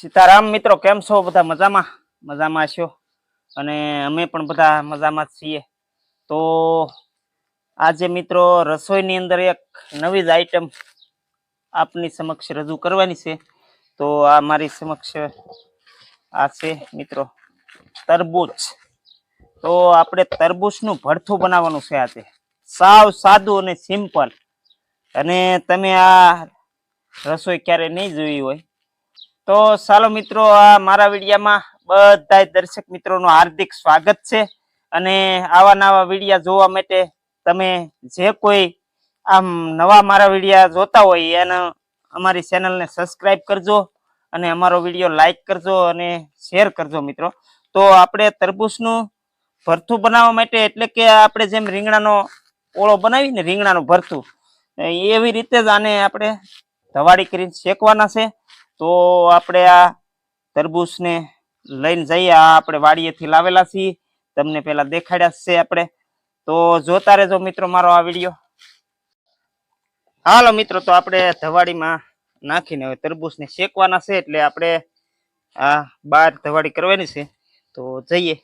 સીતારામ મિત્રો, કેમ છો? બધા મજામાં? મજામાં છો? અને અમે પણ બધા મજામાં છીએ. તો આજે મિત્રો રસોઈની અંદર એક નવી જ આઈટમ આપની સમક્ષ રજૂ કરવાની છે. તો આ મારી સમક્ષ આ છે મિત્રો, તરબૂચ. તો આપણે તરબૂચનું ભરથું બનાવવાનું છે આજે. સાવ સાદું અને સિમ્પલ અને તમે આ રસોઈ ક્યારે નહીં જોઈ હોય તો ચાલો મિત્રો, આ મારા વિડીયામાં બધા દર્શક મિત્રોનું હાર્દિક સ્વાગત છે. અને આવા નવા વિડીયા જોવા માટે તમે જે કોઈ આમ નવા મારા વિડીયા જોતા હોય એને અમારી ચેનલને સબસ્ક્રાઈબ કરજો અને અમારો વીડિયો લાઈક કરજો અને શેર કરજો મિત્રો. તો આપણે તરબૂચનું ભરથું બનાવવા માટે એટલે કે આપણે જેમ રીંગણાનો ઓળો બનાવીને રીંગણાનું ભરથું એવી રીતે જ આને આપણે ધવાડી કરીને શેકવાના છે. તો આપણે આ તરબૂચને લઈને જઈએ. આ આપણે વાડીએથી લાવેલા છીએ. તમને પેલા દેખાડ્યા છે આપણે. તો જોતા રહેજો મિત્રો મારો આ વીડિયો. હાલો મિત્રો, તો આપણે ધવાડીમાં નાખીને હવે તરબૂચને શેકવાના છે એટલે આપણે આ બાર ધવાડી કરવાની છે. તો જઈએ.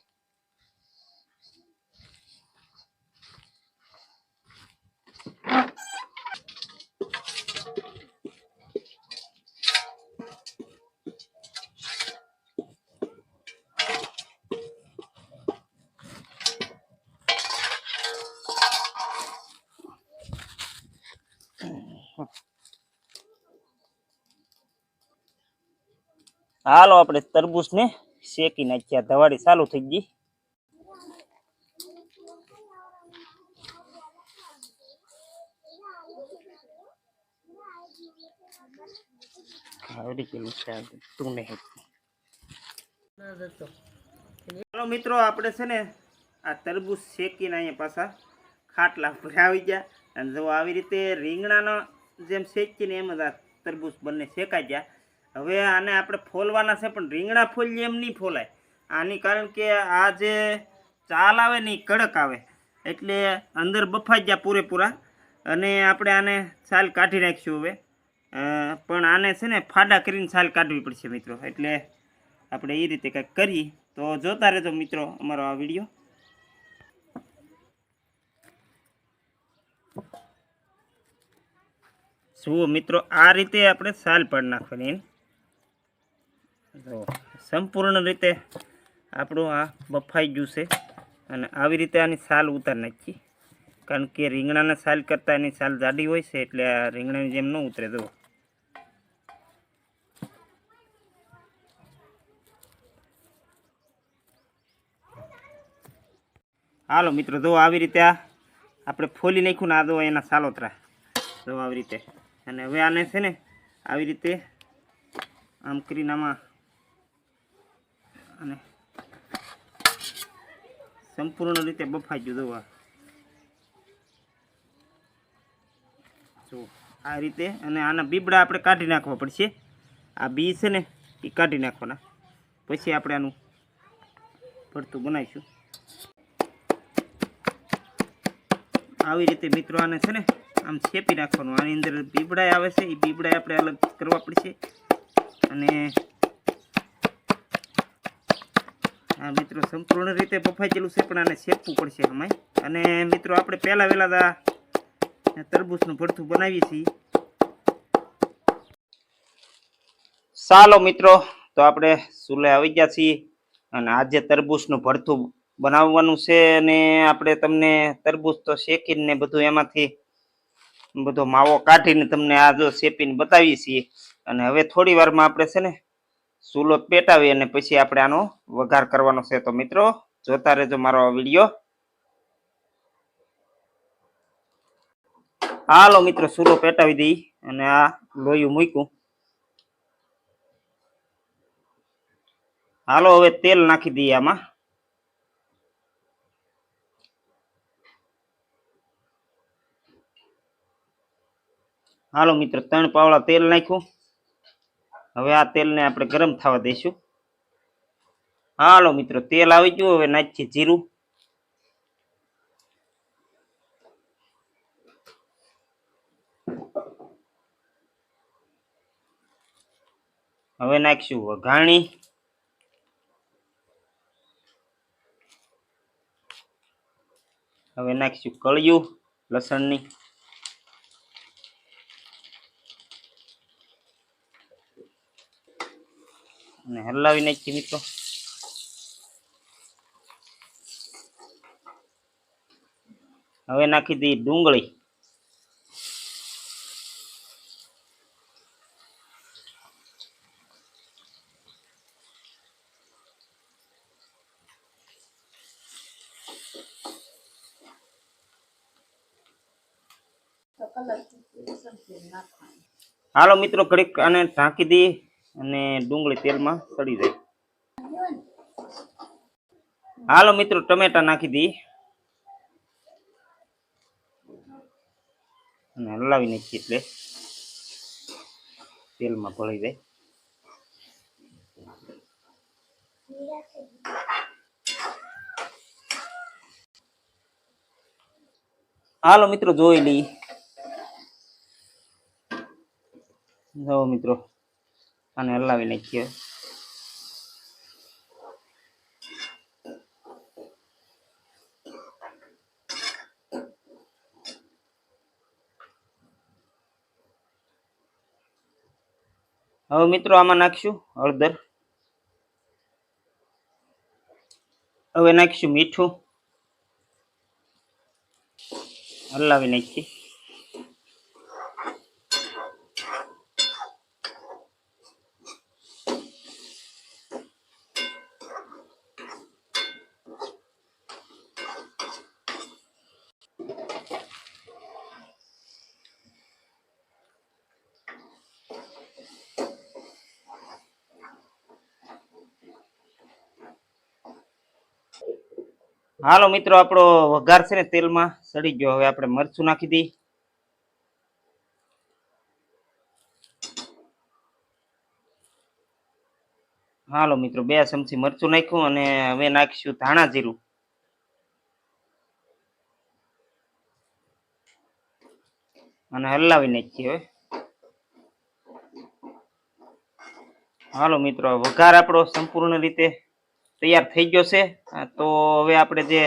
હાલો આપણે તરબૂચને શેકી નાખ્યા ધવાડી ચાલુ થઈ ગઈ. ચાલો મિત્રો આપણે છે ને આ તરબૂચ શેકીને અહીંયા પાછા ખાટલા પર આવી ગયા. અને જો આવી રીતે રીંગણાનો જેમ શેકીને એમ જ આ તરબૂચ બંને શેકાઈ ગયા. હવે આને આપણે ફોલવાના છે, પણ રીંગણા ફોલીએ એમ નહીં ફોલાય. આની કારણ કે આ જે ચાલ આવે ને એ કડક આવે, એટલે અંદર બફાઈ ગયા પૂરેપૂરા. અને આપણે આને છાલ કાઢી નાખીશું હવે. પણ આને છે ને ફાડા કરીને છાલ કાઢવી પડશે મિત્રો. એટલે આપણે એ રીતે કંઈક કરીએ. તો જોતા રહેજો મિત્રો અમારો આ વીડિયો. જુઓ મિત્રો, આ રીતે આપણે છાલ પાડી નાખવાની. જો સંપૂર્ણ રીતે આપણું આ બફાઈ ગયું છે. અને આવી રીતે આની સાલ ઉતાર નાખી. કારણ કે રીંગણાના સાલ કરતાં એની સાલ જાડી હોય છે, એટલે આ રીંગણાની જેમ ન ઉતરે. જુઓ. હાલો મિત્રો જો આવી રીતે આ આપણે ફોલી નાખ્યું ને આ દો એના સાલોતરા જો આવી રીતે. અને હવે આને છે ને, આવી રીતે આમ કરીને આમાં અને સંપૂર્ણ રીતે બફાઈ ગયું દવા જો આ રીતે અને આના બીબડા આપણે કાઢી નાખવા પડશે. આ બી છે ને, એ કાઢી નાખવાના. પછી આપણે આનું ભરતું બનાવીશું. આવી રીતે મિત્રો આને છે ને, આમ છેપી નાખવાનું. આની અંદર બીબડાય આવે છે, એ બીબડાય આપણે અલગ કરવા પડશે. અને આ મિત્રો સંપૂર્ણ રીતે બફાઈ ગયેલું છે, પણ આને શેકવું પડશે આમાં. અને મિત્રો, આપણે પહેલાં વહેલા તરબૂચનું ભરથું બનાવીએ છીએ. ચાલો મિત્રો, તો આપણે ચૂલે આવી ગયા છીએ. અને આજે તરબૂચનું ભરથું બનાવવાનું છે અને આપણે તમને તરબૂચ તો શેકીને બધું એમાંથી બધો માવો કાઢીને તમને આ જો શેપીને બતાવીએ છીએ. અને હવે થોડી વારમાં આપણે છે ને ચૂલો પેટાવી અને પછી આપણે આનો વઘાર કરવાનો છે. તો મિત્રો, જોતા રહેજો મારો વીડિયો. હાલો મિત્રો સુલો પેટાવી દઈ અને આ લોયું મૂક્યું. હાલો, હવે તેલ નાખી દઈએ આમાં. હાલો મિત્રો, ત્રણ પાવડા તેલ નાખ્યું. હવે આ તેલને આપણે ગરમ થવા દઈશું. હાલો મિત્રો, તેલ આવી ગયું, હવે નાખીએ જીરું. હવે નાખીશું વઘાણી. હવે નાખીશું કળિયું, લસણની. અને હલાવી નાખી મિત્રો હવે નાખી દઈએ ડુંગળી. હાલો મિત્રો ઘડીક આને ઢાંકી દઈએ અને ડુંગળી તેલમાં સડી જાય. હાલો મિત્રો, ટમેટા નાખી દઈએ અને હલાવી નાખીએ એટલે તેલમાં ભળી જાય. હાલો મિત્રો, જોઈ લઈ જાઓ મિત્રો આને હલાવી નાખીએ. હવે મિત્રો આમાં નાખીશું હળદર. હવે નાખીશું મીઠું. હલાવી નાખીએ. હાલો મિત્રો, આપણો વઘાર છે ને તેલમાં સડી ગયો. હવે આપણે મરચું નાખી દઈએ. હાલો મિત્રો, બે ચમચી મરચું નાખ્યું અને હવે નાખીશું ધાણા જીરું. અને હલાવી નાખીએ હવે. હાલો મિત્રો, વઘાર આપણો સંપૂર્ણ રીતે તૈયાર થઈ ગયો છે. તો હવે આપણે જે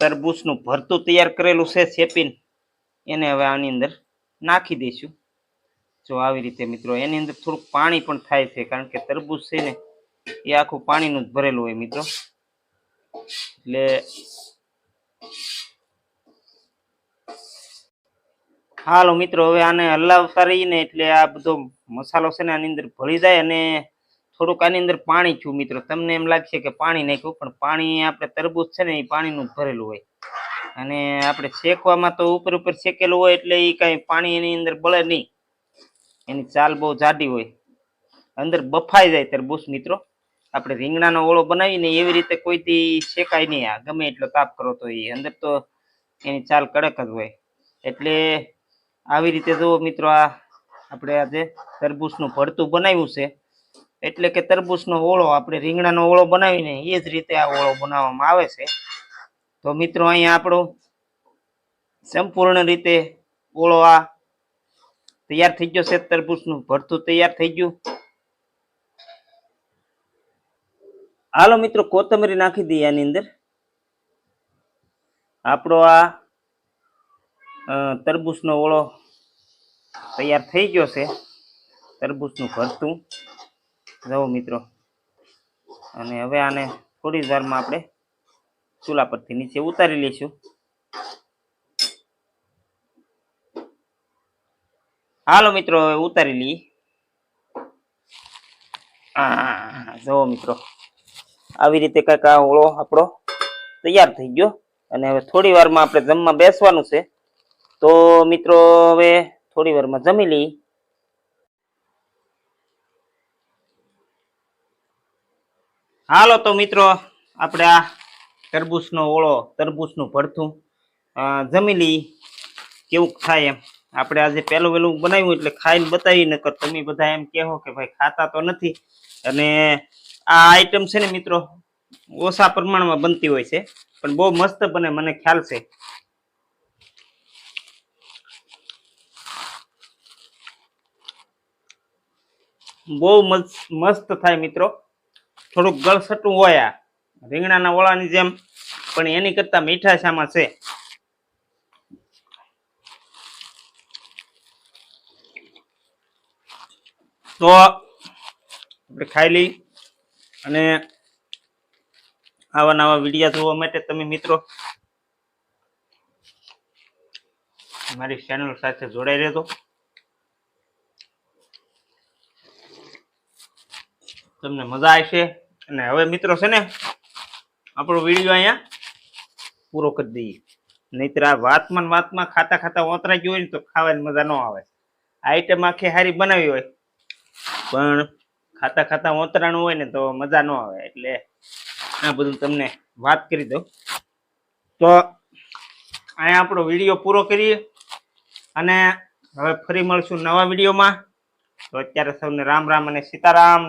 તરબૂચનું ભરતું તૈયાર કરેલું છે શેપીન, એને હવે આની અંદર નાખી દઈશું. જો આવી રીતે મિત્રો, એની અંદર થોડુંક પાણી પણ થાય છે, કારણ કે તરબૂચ છે ને, એ આખું પાણીનું જ ભરેલું હોય મિત્રો. એટલે હાલો મિત્રો, હવે આને હલાવતા રહીને, એટલે આ બધો મસાલો છે ને આની અંદર ભળી જાય અને થોડુંક આની અંદર પાણી છું મિત્રો. તમને એમ લાગશે કે પાણી નાખ્યું, પણ પાણી આપણે તરબૂચ છે ને એ પાણીનું ભરેલું હોય. અને આપણે શેકવામાં તો ઉપર ઉપર શેકેલું હોય એટલે એ કાંઈ પાણી એની અંદર બળે નહીં. એની ચાલ બહુ જાડી હોય. અંદર બફાઈ જાય તરબૂચ મિત્રો. આપણે રીંગણાનો ઓળો બનાવીને એવી રીતે કોઈથી શેકાય નહીં આ. ગમે એટલો તાપ કરો તો એ અંદર તો એની ચાલ કડક જ હોય. એટલે આવી રીતે જુઓ મિત્રો આ, આપણે આજે તરબૂચનું ભરતું બનાવ્યું છે. એટલે કે તરબૂચનો ઓળો, આપણે રીંગણાનો ઓળો બનાવીને એ જ રીતે આ ઓળો બનાવવામાં આવે છે. તો મિત્રો, અહીંયા આપણો સંપૂર્ણ રીતે ઓળો આ તૈયાર થઈ ગયો છે, તરબૂચનું. ભરતું તૈયાર થઈ ગયું. હાલો મિત્રો, કોથમરી નાખી દઈએ આની અંદર. આપણો આ તરબૂચનો ઓળો તૈયાર થઈ ગયો છે, તરબૂચનું ભરતું. જુઓ મિત્રો. અને હવે આને થોડી વારમાં આપણે ચૂલા પરથી નીચે ઉતારી લઈશું. હાલો મિત્રો, હવે ઉતારી લઈએ. જુઓ મિત્રો. આવી રીતે કંઈક આ ઓળો આપણો તૈયાર થઈ ગયો. અને હવે થોડી વારમાં આપણે જમવા બેસવાનું છે. તો મિત્રો, હવે થોડી વારમાં જમી લઈએ. હાલો તો મિત્રો, આપણે આ તરબૂચનો ઓળો, તરબૂચનું ભરથું. જમી લઈ કેવું થાય એમ? આપણે આજે પહેલું વહેલું બનાવ્યું એટલે ખાઈને બતાવી નકર તમે બધા એમ કહો કે ભાઈ ખાતા તો નથી. અને આ આઈટમ છે ને મિત્રો, ઓછા પ્રમાણમાં બનતી હોય છે. પણ બહુ મસ્ત બને, મને ખ્યાલ છે. બહુ મસ્ત થાય મિત્રો. થોડુંક ગળસટું હોય આ. રીંગણાના ઓળાની જેમ, પણ એની કરતા મીઠાશામાં છે. તો આપણે ખાઈ લઈ અને આવા નવા વિડીયા જોવા માટે તમે મિત્રો મારી ચેનલ સાથે જોડાઈ રહેજો. તમને મજા આવશે. અને હવે મિત્રો છે ને, આપણો વીડિયો અહીંયા પૂરો કરી દઈએ. નહીતર આ વાતમાં વાતમાં ખાતા ખાતા ઓતરાઈ ગયું હોય ને તો ખાવાની મજા ન આવે. આઈટમ આખી સારી બનાવી હોય, પણ ખાતા ખાતા ઓતરાણું હોય ને તો મજા ન આવે. એટલે આ બધું તમને વાત કરી દઉં. તો અહીંયા આપણો વીડિયો પૂરો કરીએ અને હવે ફરી મળશું નવા વિડીયોમાં. તો અત્યારે સૌને રામ રામ અને સીતારામ